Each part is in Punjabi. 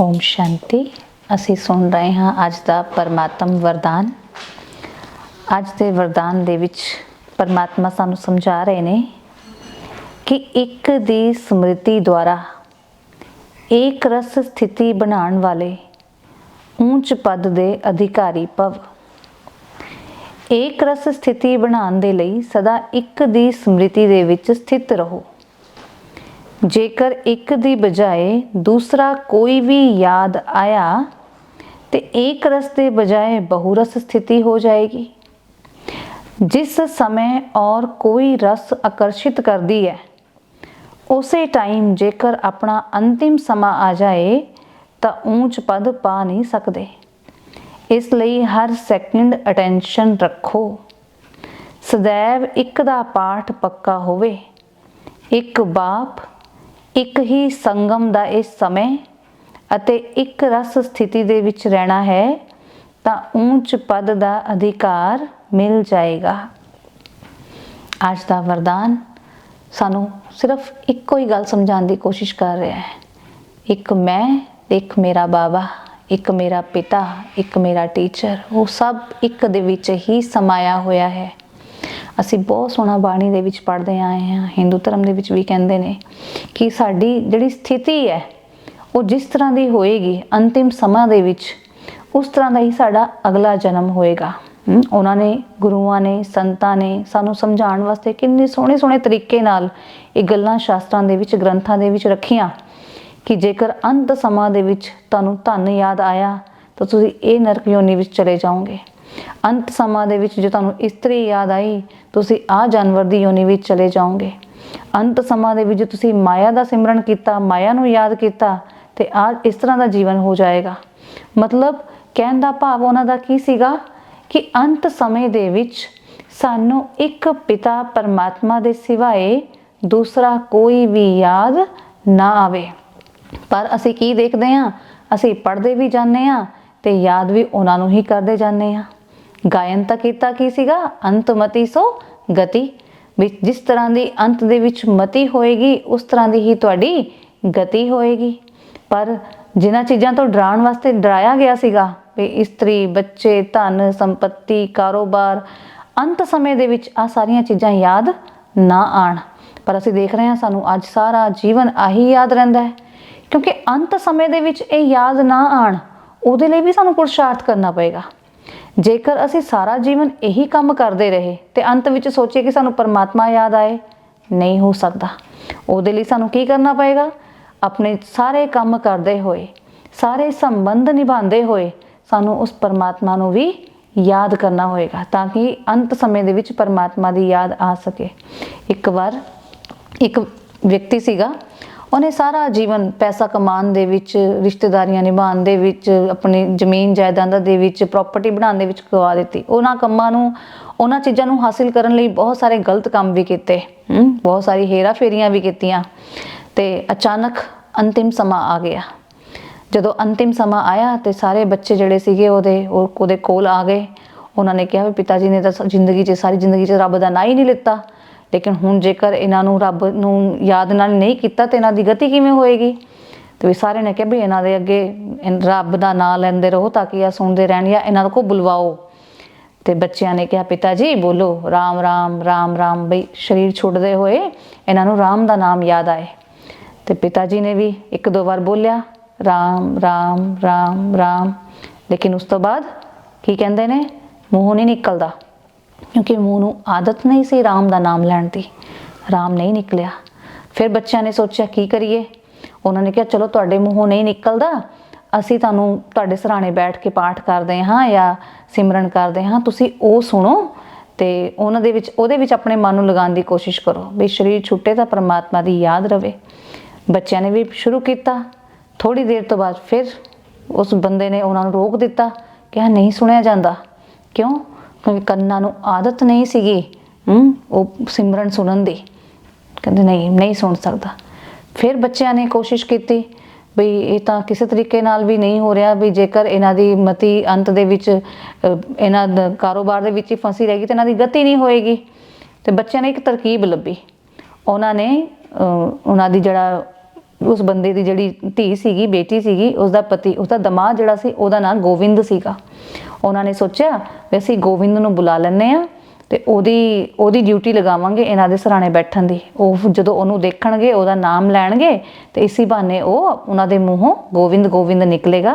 ਓਮ ਸ਼ਾਂਤੀ। ਅਸੀਂ ਸੁਣ ਰਹੇ ਹਾਂ ਅੱਜ ਦਾ ਪਰਮਾਤਮ ਵਰਦਾਨ। ਅੱਜ ਦੇ ਵਰਦਾਨ ਦੇ ਵਿੱਚ ਪਰਮਾਤਮਾ ਸਾਨੂੰ ਸਮਝਾ ਰਹੇ ਨੇ ਕਿ ਇੱਕ ਦੀ ਸਮ੍ਰਿਤੀ ਦੁਆਰਾ ਏਕ ਰਸ ਸਥਿਤੀ ਬਣਾਉਣ ਵਾਲੇ ਉੱਚ ਪਦ ਦੇ ਅਧਿਕਾਰੀ ਭਵ। ਏਕ ਰਸ ਸਥਿਤੀ ਬਣਾਉਣ ਦੇ ਲਈ ਸਦਾ ਇੱਕ ਦੀ ਸਮ੍ਰਿਤੀ ਦੇ ਵਿੱਚ ਸਥਿਤ ਰਹੋ। ਜੇਕਰ ਇੱਕ ਦੀ ਬਜਾਏ ਦੂਸਰਾ ਕੋਈ ਵੀ ਯਾਦ ਆਇਆ, ਤੇ ਏਕ ਰਸ ਦੇ ਬਜਾਏ ਬਹੁਰਸ ਸਥਿਤੀ ਹੋ ਜਾਏਗੀ। ਜਿਸ ਸਮੇਂ ਔਰ ਕੋਈ ਰਸ ਆਕਰਸ਼ਿਤ ਕਰਦੀ ਹੈ, ਉਸੇ ਟਾਈਮ ਜੇਕਰ ਆਪਣਾ ਅੰਤਿਮ ਸਮਾਂ ਆ ਜਾਏ, ਤਾਂ ਉੱਚ ਪਦ ਪਾ ਨਹੀਂ ਸਕਦੇ। ਇਸ ਲਈ ਹਰ ਸੈਕਿੰਡ ਅਟੈਂਸ਼ਨ ਰੱਖੋ। ਸदैव ਇੱਕ ਦਾ ਪਾਠ ਪੱਕਾ ਹੋਵੇ। ਇੱਕ ਬਾਪ ਇੱਕ ਹੀ ਸੰਗਮ ਦਾ ਇਸ ਸਮੇਂ ਅਤੇ ਇੱਕ ਰਸ ਸਥਿਤੀ ਦੇ ਵਿੱਚ ਰਹਿਣਾ ਹੈ, ਤਾਂ ਉੱਚ ਪਦ ਦਾ ਅਧਿਕਾਰ ਮਿਲ ਜਾਏਗਾ। ਅੱਜ ਦਾ ਵਰਦਾਨ ਸਾਨੂੰ ਸਿਰਫ ਇੱਕੋ ਹੀ ਗੱਲ ਸਮਝਾਉਣ ਦੀ ਕੋਸ਼ਿਸ਼ ਕਰ ਰਿਹਾ ਹੈ। ਇੱਕ ਮੈਂ, ਇੱਕ ਮੇਰਾ ਬਾਬਾ, ਇੱਕ ਮੇਰਾ ਪਿਤਾ, ਇੱਕ ਮੇਰਾ ਟੀਚਰ ਉਹ ਸਭ ਇੱਕ ਦੇ ਵਿੱਚ ਹੀ ਸਮਾਇਆ ਹੋਇਆ ਹੈ। ਅਸੀਂ ਬਹੁਤ ਸੋਹਣਾ ਬਾਣੀ ਦੇ ਵਿੱਚ ਪੜ੍ਹਦੇ ਆਏ ਹਾਂ, ਹਿੰਦੂ ਧਰਮ ਦੇ ਵਿੱਚ ਵੀ ਕਹਿੰਦੇ ਨੇ ਕਿ ਸਾਡੀ ਜਿਹੜੀ ਸਥਿਤੀ ਹੈ, ਉਹ ਜਿਸ ਤਰ੍ਹਾਂ ਦੀ ਹੋਏਗੀ ਅੰਤਿਮ ਸਮਾਂ ਦੇ ਵਿੱਚ, ਉਸ ਤਰ੍ਹਾਂ ਦਾ ਹੀ ਸਾਡਾ ਅਗਲਾ ਜਨਮ ਹੋਏਗਾ। ਉਹਨਾਂ ਨੇ, ਗੁਰੂਆਂ ਨੇ, ਸੰਤਾਂ ਨੇ ਸਾਨੂੰ ਸਮਝਾਉਣ ਵਾਸਤੇ ਕਿੰਨੇ ਸੋਹਣੇ ਸੋਹਣੇ ਤਰੀਕੇ ਨਾਲ ਇਹ ਗੱਲਾਂ ਸ਼ਾਸਤਰਾਂ ਦੇ ਵਿੱਚ, ਗ੍ਰੰਥਾਂ ਦੇ ਵਿੱਚ ਰੱਖੀਆਂ ਕਿ ਜੇਕਰ ਅੰਤ ਸਮਾਂ ਦੇ ਵਿੱਚ ਤੁਹਾਨੂੰ ਧੰਨ ਯਾਦ ਆਇਆ, ਤਾਂ ਤੁਸੀਂ ਇਹ ਨਰਕ ਯੋਨੀ ਵਿੱਚ ਚਲੇ ਜਾਓਗੇ। ਅੰਤ ਸਮਾਂ ਦੇ ਵਿੱਚ ਜੇ ਤੁਹਾਨੂੰ ਇਸਤਰੀ ਯਾਦ ਆਈ, ਤੁਸੀਂ ਆ ਜਾਨਵਰ ਦੀ ਯੋਨੀ ਵਿੱਚ ਚਲੇ ਜਾਓਗੇ। ਅੰਤ ਸਮਾਂ ਦੇ ਵਿੱਚ ਤੁਸੀਂ ਮਾਇਆ ਦਾ ਸਿਮਰਨ ਕੀਤਾ, ਮਾਇਆ ਨੂੰ ਯਾਦ ਕੀਤਾ, ਤੇ ਆ ਇਸ ਤਰ੍ਹਾਂ ਦਾ ਜੀਵਨ ਹੋ ਜਾਏਗਾ। ਮਤਲਬ ਕਹਿਣ ਦਾ ਭਾਵ ਉਹਨਾਂ ਦਾ ਕੀ ਸੀਗਾ? ਕਿ ਅੰਤ ਸਮੇਂ ਦੇ ਵਿੱਚ ਸਾਨੂੰ ਇੱਕ ਪਿਤਾ ਪਰਮਾਤਮਾ ਦੇ ਸਿਵਾਏ ਦੂਸਰਾ ਕੋਈ ਵੀ ਯਾਦ ਨਾ ਆਵੇ। ਪਰ ਅਸੀਂ ਕੀ ਦੇਖਦੇ ਹਾਂ? ਅਸੀਂ ਪੜ੍ਹਦੇ ਵੀ ਜਾਂਦੇ ਹਾਂ ਤੇ ਯਾਦ ਵੀ ਉਹਨਾਂ ਨੂੰ ਹੀ ਕਰਦੇ ਜਾਂਦੇ ਹਾਂ। ਗਾਇਨ ਤਾਂ ਕੀਤਾ ਕੀ ਸੀਗਾ? ਅੰਤਮਤੀ ਸੋ ਗਤੀ। ਵੀ ਜਿਸ ਤਰ੍ਹਾਂ ਦੀ ਅੰਤ ਦੇ ਵਿੱਚ ਮਤੀ ਹੋਏਗੀ, ਉਸ ਤਰ੍ਹਾਂ ਦੀ ਹੀ ਤੁਹਾਡੀ ਗਤੀ ਹੋਏਗੀ। ਪਰ ਜਿਨ੍ਹਾਂ ਚੀਜ਼ਾਂ ਤੋਂ ਡਰਾਉਣ ਵਾਸਤੇ ਡਰਾਇਆ ਗਿਆ ਸੀਗਾ, ਵੀ ਇਸਤਰੀ, ਬੱਚੇ, ਧਨ, ਸੰਪਤੀ, ਕਾਰੋਬਾਰ, ਅੰਤ ਸਮੇਂ ਦੇ ਵਿੱਚ ਆ ਸਾਰੀਆਂ ਚੀਜ਼ਾਂ ਯਾਦ ਨਾ ਆਣ। ਪਰ ਅਸੀਂ ਦੇਖ ਰਹੇ ਹਾਂ, ਸਾਨੂੰ ਅੱਜ ਸਾਰਾ ਜੀਵਨ ਆਹੀ ਯਾਦ ਰਹਿੰਦਾ ਹੈ। ਕਿਉਂਕਿ ਅੰਤ ਸਮੇਂ ਦੇ ਵਿੱਚ ਇਹ ਯਾਦ ਨਾ ਆਣ, ਉਹਦੇ ਲਈ ਵੀ ਸਾਨੂੰ ਪੁਰਸ਼ਾਰਥ ਕਰਨਾ ਪਏਗਾ। ਜੇਕਰ ਅਸੀਂ ਸਾਰਾ ਜੀਵਨ ਇਹੀ ਕੰਮ ਕਰਦੇ ਰਹੇ ਤੇ ਅੰਤ ਵਿੱਚ ਸੋਚੀਏ ਕਿ ਸਾਨੂੰ ਪਰਮਾਤਮਾ ਯਾਦ ਆਏ, ਨਹੀਂ ਹੋ ਸਕਦਾ। ਉਹਦੇ ਲਈ ਸਾਨੂੰ ਕੀ ਕਰਨਾ ਪਏਗਾ? ਆਪਣੇ ਸਾਰੇ ਕੰਮ ਕਰਦੇ ਹੋਏ, ਸਾਰੇ ਸੰਬੰਧ ਨਿਭਾਉਂਦੇ ਹੋਏ ਸਾਨੂੰ ਉਸ ਪਰਮਾਤਮਾ ਨੂੰ ਵੀ ਯਾਦ ਕਰਨਾ ਹੋਏਗਾ, ਤਾਂ ਕਿ ਅੰਤ ਸਮੇਂ ਦੇ ਵਿੱਚ ਪਰਮਾਤਮਾ ਦੀ ਯਾਦ ਆ ਸਕੇ। ਇੱਕ ਵਾਰ ਇੱਕ ਵਿਅਕਤੀ ਸੀਗਾ ਉਹਨੇ ਸਾਰਾ ਜੀਵਨ ਪੈਸਾ ਕਮਾਉਣ ਦੇ ਵਿੱਚ, ਰਿਸ਼ਤੇਦਾਰੀਆਂ ਨਿਭਾਉਣ ਦੇ ਵਿੱਚ, ਆਪਣੀ ਜ਼ਮੀਨ ਜਾਇਦਾਦਾਂ ਦੇ ਵਿੱਚ ਪ੍ਰਾਪਰਟੀ ਬਣਾਉਣ ਦੇ ਵਿੱਚ ਗਵਾ ਦਿੱਤੀ। ਉਹਨਾਂ ਕੰਮਾਂ ਨੂੰ, ਉਹਨਾਂ ਚੀਜ਼ਾਂ ਨੂੰ ਹਾਸਿਲ ਕਰਨ ਲਈ ਬਹੁਤ ਸਾਰੇ ਗਲਤ ਕੰਮ ਵੀ ਕੀਤੇ। ਬਹੁਤ ਸਾਰੀ ਹੇਰਾ ਫੇਰੀਆਂ ਵੀ ਕੀਤੀਆਂ। ਤੇ ਅਚਾਨਕ ਅੰਤਿਮ ਸਮਾਂ ਆ ਗਿਆ। ਜਦੋਂ ਅੰਤਿਮ ਸਮਾਂ ਆਇਆ ਤੇ ਸਾਰੇ ਬੱਚੇ ਜਿਹੜੇ ਸੀਗੇ ਉਹਦੇ ਉਹਦੇ ਕੋਲ ਆ ਗਏ। ਉਹਨਾਂ ਨੇ ਕਿਹਾ ਵੀ ਪਿਤਾ ਜੀ ਨੇ ਤਾਂ ਜ਼ਿੰਦਗੀ 'ਚ, ਸਾਰੀ ਜ਼ਿੰਦਗੀ 'ਚ ਰੱਬ ਦਾ ਨਾਂ ਹੀ ਨਹੀਂ ਲਿੱਤਾ। ਲੇਕਿਨ ਹੁਣ ਜੇਕਰ ਇਹਨਾਂ ਨੂੰ ਰੱਬ ਨੂੰ ਯਾਦ ਨਾਲ ਨਹੀਂ ਕੀਤਾ ਤੇ ਇਹਨਾਂ ਦੀ ਗਤੀ ਕਿਵੇਂ ਹੋਏਗੀ? ਤੇ ਵੀ ਸਾਰੇ ਨੇ ਕਿਹਾ ਵੀ ਇਹਨਾਂ ਦੇ ਅੱਗੇ ਰੱਬ ਦਾ ਨਾਮ ਲੈਂਦੇ ਰਹੋ ਤਾਂ ਕਿ ਇਹ ਸੁਣਦੇ ਰਹਿਣ ਜਾਂ ਇਹਨਾਂ ਕੋ ਬੁਲਵਾਓ। ਤੇ ਬੱਚਿਆਂ ਨੇ ਕਿਹਾ, ਪਿਤਾ ਜੀ, ਬੋਲੋ, ਰਾਮ ਰਾਮ ਰਾਮ ਰਾਮ, ਬਈ ਸਰੀਰ ਛੁੱਟਦੇ ਹੋਏ ਇਹਨਾਂ ਨੂੰ ਰਾਮ ਦਾ ਨਾਮ ਯਾਦ ਆਏ। ਤੇ ਪਿਤਾ ਜੀ ਨੇ ਵੀ ਇੱਕ ਦੋ ਵਾਰ ਬੋਲਿਆ, ਰਾਮ ਰਾਮ ਰਾਮ ਰਾਮ। ਲੇਕਿਨ ਉਸ ਤੋਂ ਬਾਅਦ ਕੀ ਕਹਿੰਦੇ ਨੇ? ਮੂੰਹੋਂ ਨਹੀਂ ਨਿਕਲਦਾ। ਕਿਉਂਕਿ ਮੂੰਹ ਨੂੰ ਆਦਤ ਨਹੀਂ ਸੀ ਰਾਮ ਦਾ ਨਾਮ ਲੈਣ ਦੀ। ਰਾਮ ਨਹੀਂ ਨਿਕਲਿਆ। ਫਿਰ ਬੱਚਿਆਂ ਨੇ ਸੋਚਿਆ, ਕੀ ਕਰੀਏ? ਉਹਨਾਂ ਨੇ ਕਿਹਾ, ਚਲੋ ਤੁਹਾਡੇ ਮੂੰਹੋਂ ਨਹੀਂ ਨਿਕਲਦਾ। ਅਸੀਂ ਤੁਹਾਨੂੰ ਤੁਹਾਡੇ ਸਰਾਣੇ ਬੈਠ ਕੇ ਪਾਠ ਕਰਦੇ ਹਾਂ ਜਾਂ ਸਿਮਰਨ ਕਰਦੇ ਹਾਂ। ਤੁਸੀਂ ਉਹ ਸੁਣੋ ਤੇ ਉਹਨਾਂ ਦੇ ਵਿੱਚ, ਉਹਦੇ ਵਿੱਚ ਆਪਣੇ ਮਨ ਨੂੰ ਲਗਾਉਣ ਦੀ ਕੋਸ਼ਿਸ਼ ਕਰੋ ਵੀ ਸਰੀਰ ਛੁੱਟੇ ਤਾਂ ਪਰਮਾਤਮਾ ਦੀ ਯਾਦ ਰਵੇ। ਬੱਚਿਆਂ ਨੇ ਵੀ ਸ਼ੁਰੂ ਕੀਤਾ। ਥੋੜੀ ਦੇਰ ਤੋਂ ਬਾਅਦ ਫਿਰ ਉਸ ਬੰਦੇ ਨੇ ਉਹਨਾਂ ਨੂੰ ਰੋਕ ਦਿੱਤਾ ਕਿ ਨਹੀਂ ਸੁਣਿਆ ਜਾਂਦਾ। ਕਿਉਂ? ਕੰਨਾਂ ਨੂੰ ਆਦਤ ਨਹੀਂ ਸੀਗੀ ਹਮ ਉਹ ਸਿਮਰਨ ਸੁਣਨ ਦੀ। ਕਹਿੰਦੇ ਨਹੀਂ ਨਹੀਂ ਸੁਣ ਸਕਦਾ। ਫਿਰ ਬੱਚਿਆਂ ਨੇ ਕੋਸ਼ਿਸ਼ ਕੀਤੀ ਵੀ ਇਹ ਤਾਂ ਕਿਸੇ ਤਰੀਕੇ ਨਾਲ ਵੀ ਨਹੀਂ ਹੋ ਰਿਹਾ ਵੀ ਜੇਕਰ ਇਹਨਾਂ ਦੀ ਮਤੀ ਅੰਤ ਦੇ ਵਿੱਚ ਇਹਨਾਂ ਦਾ ਕਾਰੋਬਾਰ ਦੇ ਵਿੱਚ ਹੀ ਫਸੀ ਰਹੇਗੀ ਤੇ ਇਹਨਾਂ ਦੀ ਗਤੀ ਨਹੀਂ ਹੋਏਗੀ। ਤੇ ਬੱਚਿਆਂ ਨੇ ਇੱਕ ਤਰਕੀਬ ਲੱਭੀ। ਉਹਨਾਂ ਨੇ ਉਹਨਾਂ ਦੀ ਜਿਹੜਾ ਉਸ ਬੰਦੇ ਦੀ ਜਿਹੜੀ ਧੀ ਸੀਗੀ, ਬੇਟੀ ਸੀਗੀ ਉਸ ਦਾ ਪਤੀ ਉਸ ਦਾ ਦਮਾਦ ਜਿਹੜਾ ਸੀ, ਉਹਦਾ ਨਾਮ ਗੋਵਿੰਦ ਸੀਗਾ। ਉਹਨਾਂ ਨੇ ਸੋਚਿਆ ਵੀ ਅਸੀਂ ਗੋਬਿੰਦ ਨੂੰ ਬੁਲਾ ਲੈਂਦੇ ਆ ਤੇ ਉਹਦੀ ਉਹਦੀ ਡਿਊਟੀ ਲਗਾਵਾਂਗੇ ਇਹਨਾਂ ਦੇ ਸਰਾਣੇ ਬੈਠਣ ਦੀ। ਉਹ ਜਦੋਂ ਉਹਨੂੰ ਦੇਖਣਗੇ, ਉਹਦਾ ਨਾਮ ਲੈਣਗੇ, ਤੇ ਇਸੇ ਬਹਾਨੇ ਉਹ ਉਹਨਾਂ ਦੇ ਮੂੰਹੋਂ ਗੋਬਿੰਦ ਗੋਬਿੰਦ ਨਿਕਲੇਗਾ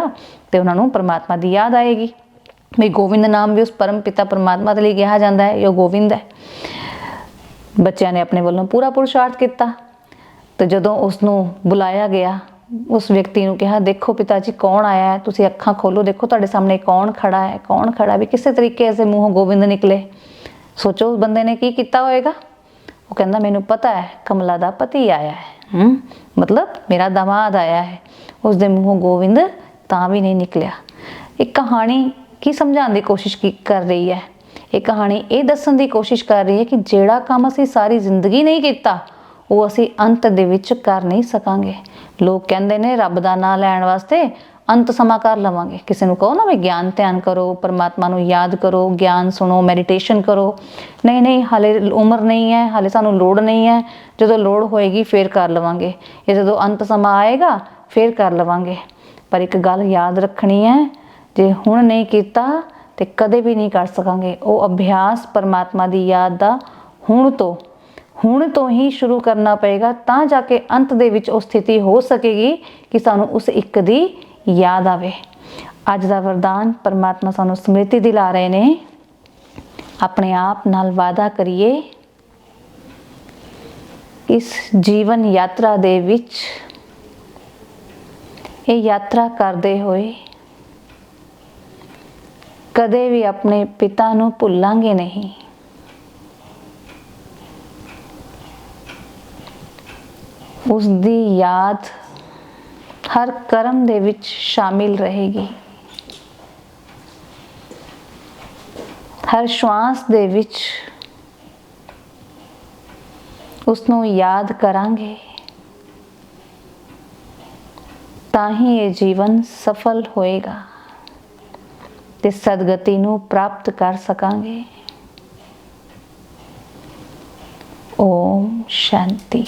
ਤੇ ਉਹਨਾਂ ਨੂੰ ਪਰਮਾਤਮਾ ਦੀ ਯਾਦ ਆਏਗੀ। ਵੀ ਗੋਬਿੰਦ ਨਾਮ ਵੀ ਉਸ ਪਰਮ ਪਿਤਾ ਪਰਮਾਤਮਾ ਦੇ ਲਈ ਕਿਹਾ ਜਾਂਦਾ ਹੈ, ਇਹ ਗੋਬਿੰਦ ਹੈ। ਬੱਚਿਆਂ ਨੇ ਆਪਣੇ ਵੱਲੋਂ ਪੂਰਾ ਪੁਰਸ਼ਾਰਥ ਕੀਤਾ। ਤੇ ਜਦੋਂ ਉਸ ਨੂੰ ਬੁਲਾਇਆ ਗਿਆ ਉਸ ਵਿਅਕਤੀ ਨੂੰ ਕਿਹਾ, ਦੇਖੋ ਪਿਤਾ ਜੀ ਕੌਣ ਆਇਆ ਹੈ? ਤੁਸੀਂ ਅੱਖਾਂ ਖੋਲੋ, ਦੇਖੋ ਤੁਹਾਡੇ ਸਾਹਮਣੇ ਕੌਣ ਖੜਾ ਹੈ, ਕੌਣ ਖੜਾ ਵੀ ਕਿਸੇ ਤਰੀਕੇ ਐਸੇ ਮੂੰਹੋਂ ਗੋਬਿੰਦ ਨਿਕਲੇ। ਸੋਚੋ ਉਸ ਬੰਦੇ ਨੇ ਕੀ ਕੀਤਾ ਹੋਵੇਗਾ ਉਹ ਕਹਿੰਦਾ, ਮੈਨੂੰ ਪਤਾ ਹੈ, ਕਮਲਾ ਦਾ ਪਤੀ ਆਇਆ ਹੈ। ਹਮ ਮਤਲਬ ਮੇਰਾ ਦਮਾਦ ਆਇਆ ਹੈ। ਉਸ ਦੇ ਮੂੰਹੋਂ ਗੋਬਿੰਦ ਤਾਂ ਵੀ ਨਹੀਂ ਨਿਕਲਿਆ। ਇੱਕ ਕਹਾਣੀ ਕੀ ਸਮਝਾਉਣ ਦੀ ਕੋਸ਼ਿਸ਼ ਕੀ ਕਰ ਰਹੀ ਹੈ? ਇਹ ਕਹਾਣੀ ਇਹ ਦੱਸਣ ਦੀ ਕੋਸ਼ਿਸ਼ ਕਰ ਰਹੀ ਹੈ ਕਿ ਜਿਹੜਾ ਕੰਮ ਅਸੀਂ ਸਾਰੀ ਜ਼ਿੰਦਗੀ ਨਹੀਂ ਕੀਤਾ, ਉਹ ਅਸੀਂ ਅੰਤ ਦੇ ਵਿੱਚ ਕਰ ਨਹੀਂ ਸਕਾਂਗੇ। ਲੋਕ ਕਹਿੰਦੇ ਨੇ ਰੱਬ ਦਾ ਨਾਮ ਲੈਣ ਵਾਸਤੇ ਅੰਤ ਸਮਾਂ ਕਰ ਲਵਾਂਗੇ। ਕਿਸੇ ਨੂੰ ਕਹੋ ਨਾ ਵੀ ਗਿਆਨ ਧਿਆਨ ਕਰੋ, ਪਰਮਾਤਮਾ ਨੂੰ ਯਾਦ ਕਰੋ, ਗਿਆਨ ਸੁਣੋ ਮੈਡੀਟੇਸ਼ਨ ਕਰੋ। ਨਹੀਂ ਨਹੀਂ, ਹਾਲੇ ਉਮਰ ਨਹੀਂ ਹੈ, ਹਾਲੇ ਸਾਨੂੰ ਲੋੜ ਨਹੀਂ ਹੈ। ਜਦੋਂ ਲੋੜ ਹੋਏਗੀ ਫੇਰ ਕਰ ਲਵਾਂਗੇ। ਇਹ ਜਦੋਂ ਅੰਤ ਸਮਾਂ ਆਏਗਾ, ਫੇਰ ਕਰ ਲਵਾਂਗੇ। ਪਰ ਇੱਕ ਗੱਲ ਯਾਦ ਰੱਖਣੀ ਹੈ, ਜੇ ਹੁਣ ਨਹੀਂ ਕੀਤਾ ਤੇ ਕਦੇ ਵੀ ਨਹੀਂ ਕਰ ਸਕਾਂਗੇ। ਉਹ ਅਭਿਆਸ ਪਰਮਾਤਮਾ ਦੀ ਯਾਦ ਦਾ ਹੁਣ ਤੋਂ ਹੁਣ ਤੋਂ ਹੀ ਸ਼ੁਰੂ ਕਰਨਾ ਪਏਗਾ, ਤਾਂ ਜਾ ਕੇ ਅੰਤ ਦੇ ਵਿੱਚ ਉਹ ਸਥਿਤੀ ਹੋ ਸਕੇਗੀ ਕਿ ਸਾਨੂੰ ਉਸ ਇੱਕ ਦੀ ਯਾਦ ਆਵੇ। ਅੱਜ ਦਾ ਵਰਦਾਨ ਪਰਮਾਤਮਾ ਸਾਨੂੰ ਸਮ੍ਰਿਤੀ ਦਿਲਾ ਰਹੇ ਨੇ। ਆਪਣੇ ਆਪ ਨਾਲ ਵਾਅਦਾ ਕਰੀਏ, ਇਸ ਜੀਵਨ ਯਾਤਰਾ ਦੇ ਵਿੱਚ ਇਹ ਯਾਤਰਾ ਕਰਦੇ ਹੋਏ ਕਦੇ ਵੀ ਆਪਣੇ ਪਿਤਾ ਨੂੰ ਭੁੱਲਾਂਗੇ ਨਹੀਂ। ਉਸ ਦੀ ਯਾਦ ਹਰ ਕਰਮ ਦੇ ਵਿੱਚ ਸ਼ਾਮਿਲ ਰਹੇਗੀ। ਹਰ ਸ਼ਵਾਸ ਦੇ ਵਿੱਚ ਉਸ ਨੂੰ ਯਾਦ ਕਰਾਂਗੇ। ਤਾਂ ਹੀ ਇਹ ਜੀਵਨ ਸਫਲ ਹੋਏਗਾ ਤੇ ਸਦਗਤੀ ਨੂੰ ਪ੍ਰਾਪਤ ਕਰ ਸਕਾਂਗੇ। ਓਮ ਸ਼ਾਂਤੀ।